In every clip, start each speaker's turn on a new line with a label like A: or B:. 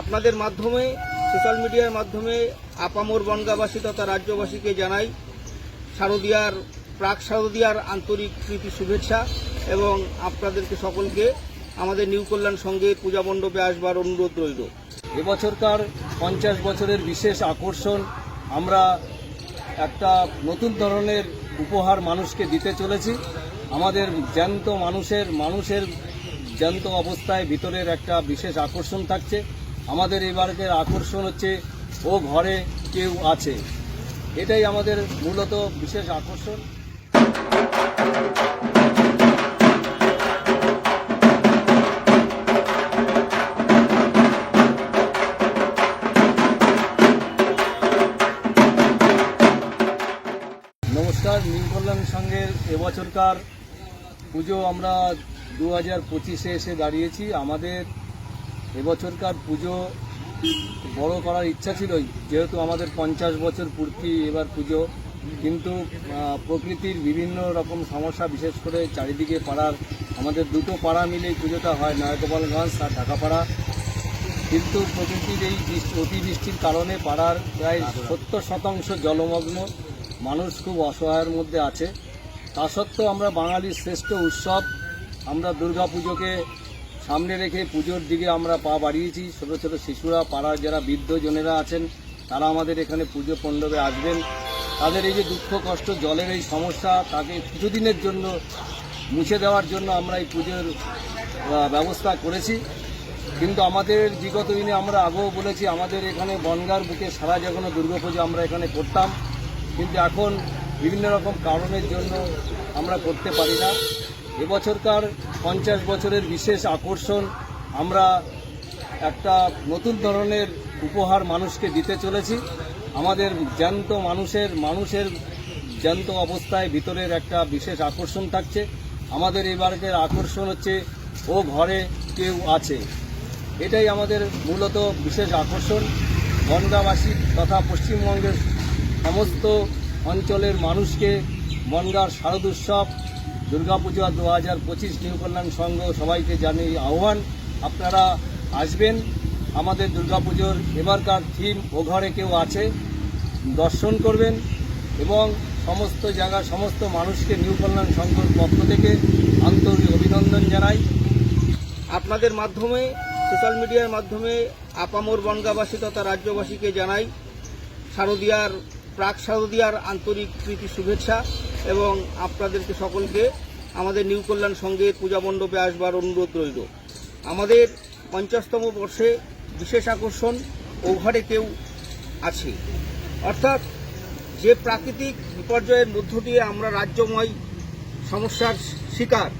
A: আপনাদের মাধ্যমে সোশ্যাল মিডিয়ার মাধ্যমে আপামোর বনগাবাসী তথা রাজ্যবাসীকে জানাই শারদীয়ার, প্রাক শারদীয়ার আন্তরিক প্রীতি শুভেচ্ছা এবং আপনাদেরকে সকলকে আমাদের নিউ কল্যাণ সঙ্গে পূজা মণ্ডপে আসবার অনুরোধ রইল।
B: এবছরকার পঞ্চাশ বছরের বিশেষ আকর্ষণ আমরা একটা নতুন ধরনের উপহার মানুষকে দিতে চলেছি। আমাদের জ্যান্ত মানুষের মানুষের জ্যান্ত অবস্থায় ভিতরের একটা বিশেষ আকর্ষণ থাকছে। আমাদের এবারের আকর্ষণ হচ্ছে ও ঘরে কেউ আছে। এটাই আমাদের মূলত বিশেষ আকর্ষণ। নমস্কার নীল কল্যাণ সংঘের এবছরকার পুজো আমরা দু হাজার পঁচিশে এসে দাঁড়িয়েছি। আমাদের এবছরকার পুজো বড় করার ইচ্ছা ছিলই, যেহেতু আমাদের পঞ্চাশ বছর পূর্তি এবার পুজো। কিন্তু প্রকৃতির বিভিন্ন রকম সমস্যা, বিশেষ করে চারিদিকে পাড়ার, আমাদের দুটো পাড়া মিলেই পুজোটা হয় নয়গোপালগঞ্জ আর ঢাকাপাড়া। কিন্তু প্রকৃতির এই বৃষ্টি অতিবৃষ্টির কারণে পাড়ার প্রায় সত্তর শতাংশ জলমগ্ন, মানুষ খুব অসহায়ের মধ্যে আছে। তা সত্ত্বেও আমরা বাঙালির শ্রেষ্ঠ উৎসব, আমরা দুর্গা পুজোকে সামনে রেখে পুজোর দিকে আমরা পা বাড়িয়েছি। ছোটো ছোটো শিশুরা, পাড়ার যারা বৃদ্ধজনেরা আছেন, তারা আমাদের এখানে পুজো মণ্ডপে আসবেন। তাদের এই যে দুঃখ, কষ্ট, জলের এই সমস্যা, তাকে কিছুদিনের জন্য মুছে দেওয়ার জন্য আমরা এই পুজোর ব্যবস্থা করেছি। কিন্তু আমাদের বিগত দিনে আমরা আগেও বলেছি, আমাদের এখানে বনগার বুকে সারা জাগানো দুর্গাপুজো আমরা এখানে করতাম। কিন্তু এখন বিভিন্ন রকম কারণের জন্য আমরা করতে পারি না। এবছরকার পঞ্চাশ বছরের বিশেষ আকর্ষণ, আমরা একটা নতুন ধরনের উপহার মানুষকে দিতে চলেছি। আমাদের জ্যান্ত মানুষের মানুষের জ্যান্ত অবস্থায় ভিতরের একটা বিশেষ আকর্ষণ থাকছে। আমাদের এবারের আকর্ষণ হচ্ছে, ও ঘরে কেউ আছে। এটাই আমাদের মূলত বিশেষ আকর্ষণ। বনগাঁবাসী তথা পশ্চিমবঙ্গের সমস্ত অঞ্চলের মানুষকে বনগাঁর শারদ উৎসব দুর্গাপূজা দু হাজার পঁচিশ নিউ সংঘ সবাইকে জানিয়ে আহ্বান। আপনারা আসবেন। আমাদের দুর্গাপুজোর এবারকার থিম ও ঘরে কেউ আছে, দর্শন করবেন এবং সমস্ত জায়গার সমস্ত মানুষকে নিউ কল্যাণ সংঘর পক্ষ থেকে আন্তরিক অভিনন্দন জানাই।
A: আপনাদের মাধ্যমে, সোশ্যাল মিডিয়ার মাধ্যমে আপামোর বনগাবাসী তথা রাজ্যবাসীকে জানাই শারদীয়ার, প্রাক শারদীয়ার আন্তরিক প্রীতি শুভেচ্ছা। এবং আপনাদেরকে সকলকে আমাদের নিউ কল্যাণ সঙ্গে পূজা মণ্ডপে আসবার অনুরোধ রইল। আমাদের পঞ্চাশতম বর্ষে বিশেষ আকর্ষণ ও ঘরে কেউ আছে। অর্থাৎ যে প্রাকৃতিক বিপর্যয়ের মধ্য দিয়ে আমরা রাজ্যময় সমস্যার শিকার,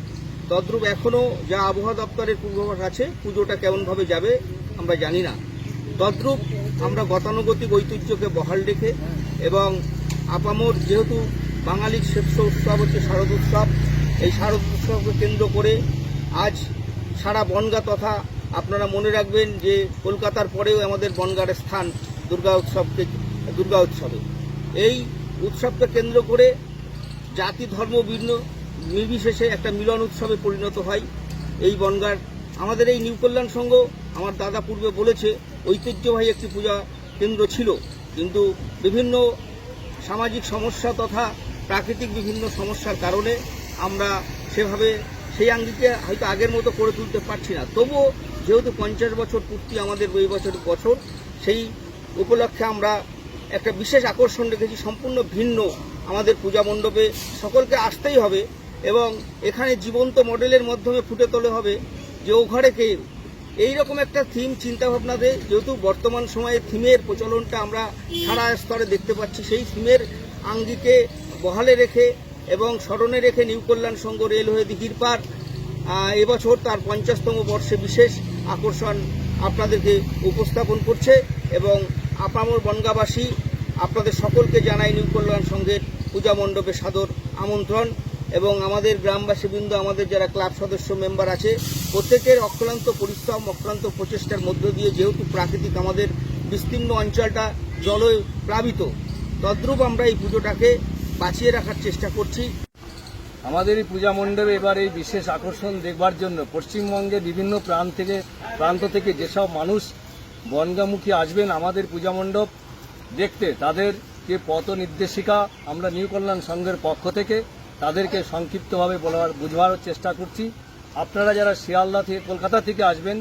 A: তদ্রূপ এখনও যা আবহাওয়া দপ্তরের পূর্বাভাস আছে, পুজোটা কেমনভাবে যাবে আমরা জানি না। তদ্রূপ আমরা গতানুগতিক ঐতিহ্যকে বহাল রেখে এবং আপামোর যেহেতু বাঙালির শ্রেষ্ঠ উৎসব হচ্ছে শারদ উৎসব। এই শারদ উৎসবকে কেন্দ্র করে আজ সারা বনগা তথা আপনারা মনে রাখবেন যে কলকাতার পরেও আমাদের বনগার স্থান দুর্গা উৎসবকে, দুর্গা উৎসবে। এই উৎসবকে কেন্দ্র করে জাতি, ধর্ম ভিন্ন নির্বিশেষে একটা মিলন উৎসবে পরিণত হয় এই বনগার। আমাদের এই নিউ কল্যাণ সংঘ, আমার দাদা পূর্বে বলেছে, ঐতিহ্যবাহী একটি পূজা কেন্দ্র ছিল। কিন্তু বিভিন্ন সামাজিক সমস্যা তথা প্রাকৃতিক বিভিন্ন সমস্যার কারণে আমরা সেভাবে সেই আঙ্গিকে হয়তো আগের মতো করে তুলতে পারছি না। তবুও যেহেতু পঞ্চাশ বছর পূর্তি আমাদের এই বছর বছর, সেই উপলক্ষে আমরা একটা বিশেষ আকর্ষণ রেখেছি, সম্পূর্ণ ভিন্ন আমাদের পূজা মণ্ডপে সকলকে আসতেই হবে এবং এখানে জীবন্ত মডেলের মাধ্যমে ফুটে তোলে হবে যে ও ঘরে কে। এইরকম একটা থিম চিন্তাভাবনাতে যেহেতু বর্তমান সময়ে থিমের প্রচলনটা আমরা সারা স্তরে দেখতে পাচ্ছি, সেই থিমের আঙ্গিকে বহালে রেখে এবং স্মরণে রেখে নিউ কল্যাণ সংঘ রেলওয়ে দিঘির পার এবছর তার পঞ্চাশতম বর্ষে বিশেষ আকর্ষণ আপনাদেরকে উপস্থাপন করছে এবং আপামর বনগাবাসী, আপনাদের সকলকে জানাই নিউ কল্যাণ সংঘের পূজা মণ্ডপে সাদর আমন্ত্রণ এবং আমাদের গ্রামবাসীবৃন্দ আমাদের যারা ক্লাব সদস্য মেম্বার আছে, প্রত্যেকের অক্লান্ত পরিশ্রম, অক্লান্ত প্রচেষ্টার মধ্য দিয়ে যেহেতু প্রাকৃতিক আমাদের বিস্তীর্ণ অঞ্চলটা জলে প্লাবিত, তদ্রূপ আমরা এই পুজোটাকে বাঁচিয়ে রাখার চেষ্টা করছি।
B: আমাদের এই পূজা মণ্ডপে এবার এই বিশেষ আকর্ষণ দেখবার জন্য পশ্চিমবঙ্গের বিভিন্ন প্রান্ত থেকে প্রান্ত থেকে যেসব মানুষ বনগামুখী আসবেন আমাদের পূজা মণ্ডপ দেখতে তাদের যে পথ নির্দেশিকা আমরা নিউ কল্যাণ সংঘের পক্ষ থেকে তাদেরকে সংক্ষিপ্তভাবে বলার, বুঝবার চেষ্টা করছি। আপনারা যারা শিয়ালদা থেকে, কলকাতা থেকে আসবেন,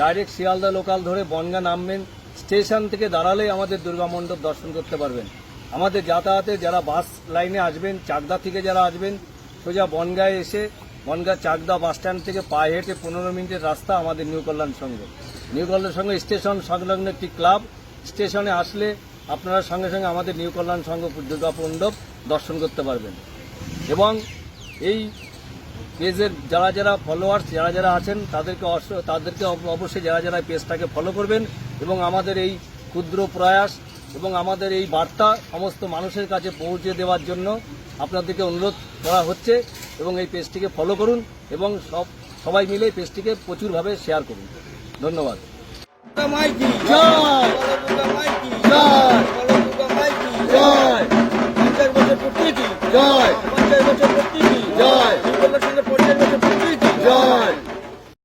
B: ডাইরেক্ট শিয়ালদা লোকাল ধরে বনগা নামবেন, স্টেশন থেকে দাঁড়ালেই আমাদের দুর্গা মণ্ডপ দর্শন করতে পারবেন। আমাদের যাতায়াতে যারা বাস লাইনে আসবেন, চাকদা থেকে যারা আসবেন, সোজা বনগায় এসে, বনগা চাকদা বাস স্ট্যান্ড থেকে পায়ে হেঁটে পনেরো মিনিটের রাস্তা আমাদের new Kalyan Sangha. New Kalyan Sangha station সংলগ্ন একটি ক্লাব, স্টেশনে আসলে আপনারা সঙ্গে সঙ্গে আমাদের নিউ কল্যাণ সংঘ দুর্গা মণ্ডপ দর্শন করতে পারবেন। এবং এই পেজের যারা যারা ফলোয়ার্স যারা যারা আছেন, তাদেরকে তাদেরকে অব- অবশ্যই যারা যারা পেজটাকে ফলো করবেন এবং আমাদের এই ক্ষুদ্র প্রয়াস এবং আমাদের এই বার্তা সমস্ত মানুষের কাছে পৌঁছে দেওয়ার জন্য আপনাদেরকে অনুরোধ করা হচ্ছে এবং এই পেজটিকে ফলো করুন এবং সব, সবাই মিলে পেজটিকে প্রচুরভাবে শেয়ার করুন। ধন্যবাদ।